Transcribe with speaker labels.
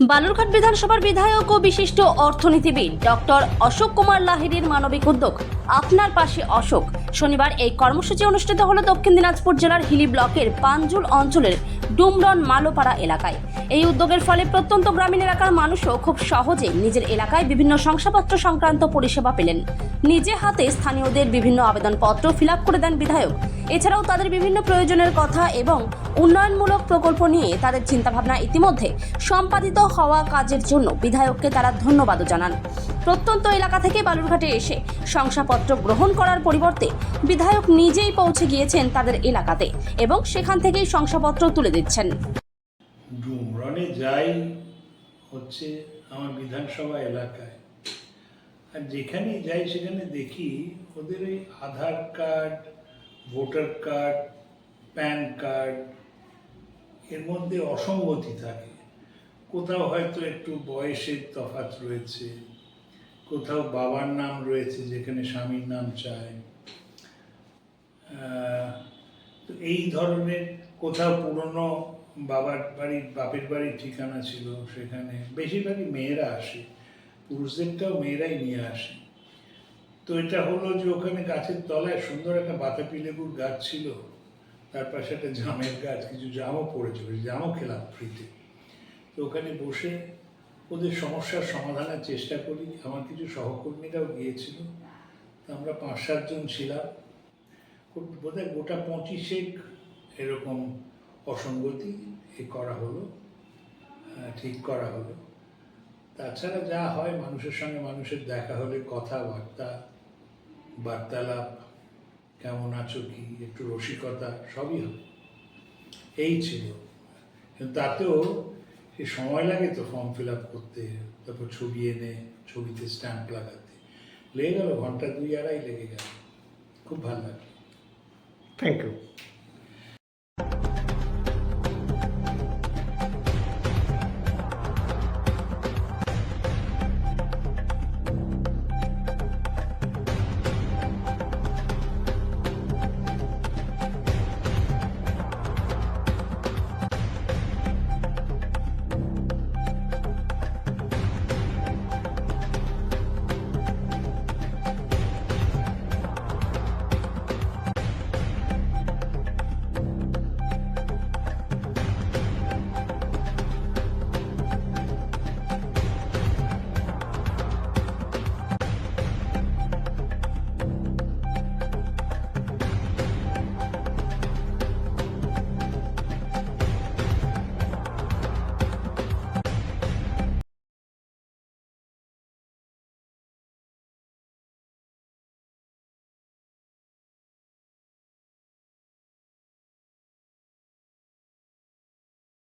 Speaker 1: বালুরঘাট বিধানসভার বিধায়ক ও বিশিষ্ট অর্থনীতিবিদ ডক্টর অশোক কুমার লাহিড়ির মানবিক উদ্যোগ। আপনার পাশে অশোক। শনিবার এই কর্মসূচি অনুষ্ঠিত হলো দক্ষিণ দিনাজপুর জেলার হিলি ব্লকের পাঞ্জুল অঞ্চলের ডুমরন মালোপাড়া এলাকায়। এই উদ্যোগের ফলে প্রত্যন্ত গ্রামীণ এলাকার মানুষও খুব সহজে নিজের এলাকায় বিভিন্ন শংসাপত্র সংক্রান্ত পরিষেবা পেলেন। নিজে হাতে স্থানীয়দের বিভিন্ন আবেদনপত্র ফিল করে দেন বিধায়ক। এছাড়াও তাদের বিভিন্ন প্রয়োজনের কথা এবং উন্নয়নমূলক প্রকল্প নিয়ে তাদের চিন্তাভাবনা ইতিমধ্যে সম্পাদিত হওয়া কাজের জন্য বিধায়ককে তারা ধন্যবাদও জানান। প্রত্যন্ত এলাকা থেকে বালুরঘাটে এসে শংসাপত্র গ্রহণ করার পরিবর্তে বিধায়ক নিজেই পৌঁছে গিয়েছেন তাদের এলাকাতে এবং সেখান থেকেই শংসাপত্র তুলে দিচ্ছেন।
Speaker 2: ডুমরনে যাই হচ্ছে আমার বিধানসভা এলাকায়। আর যেখানেই যাই সেখানে দেখি ওদের ওই Aadhaar card voter card, PAN card, এর মধ্যে অসঙ্গতি থাকে। কোথাও হয়তো একটু বয়সের তফাৎ রয়েছে, কোথাও বাবার নাম রয়েছে যেখানে স্বামীর নাম চায় তো এই ধরনের কোথাও পুরনো বাবার বাড়ির বাপের বাড়ির ঠিকানা ছিল সেখানে। বেশিরভাগই মেয়েরা আসে পুরুষদেরটাও মেয়েরাই নিয়ে আসে। তো এটা হলো যে ওখানে গাছের তলায় সুন্দর একটা বাতাপি লেবুর গাছ ছিল। তার পাশে একটা জামের গাছ, কিছু জামও পড়েছিল জামও খেলাম ফ্রিতে। তো ওখানে বসে ওদের সমস্যার সমাধানের চেষ্টা করি। আমার কিছু সহকর্মীরাও গিয়েছিল। তো আমরা পাঁচ সাতজন ছিলাম। বোধহয় গোটা পঁচিশেক এরকম অসঙ্গতি এ করা হলো ঠিক করা হলো। তাছাড়া যা হয়, মানুষের সঙ্গে মানুষের দেখা হলে কথাবার্তা বার্তালাপ, কেমন আছো কি, একটু রসিকতা, সবই হবে। এই ছিল। তাতেও সময় লাগে তো ফর্ম ফিল আপ করতে, তারপর ছবি এনে, ছবিতে স্ট্যাম্প লাগাতে। লেগে গেল, ঘণ্টা দুই আড়াই লেগে গেল। খুব ভালো লাগে
Speaker 3: থ্যাংক ইউ